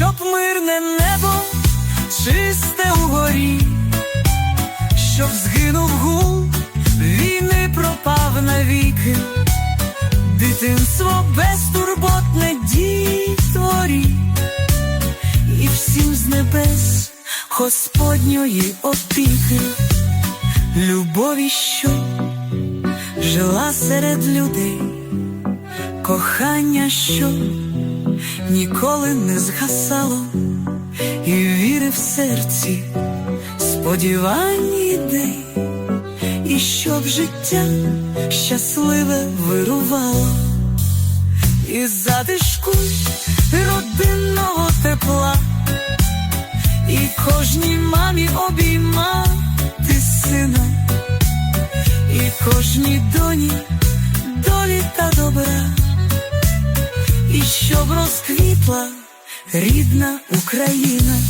щоб мирне небо чисте угорі, щоб згинув гул, війни пропав навіки, дитинство безтурботне дітворі, і всім з небес Господньої опіки, любові, що жила серед людей, кохання, що ніколи не згасало, і віри в серці, сподівань ідей, і щоб життя щасливе вирувало, і затишку родинного тепла, і кожній мамі обіймати сина, і кожній доні долі та добра щоб розквітла рідна Україна.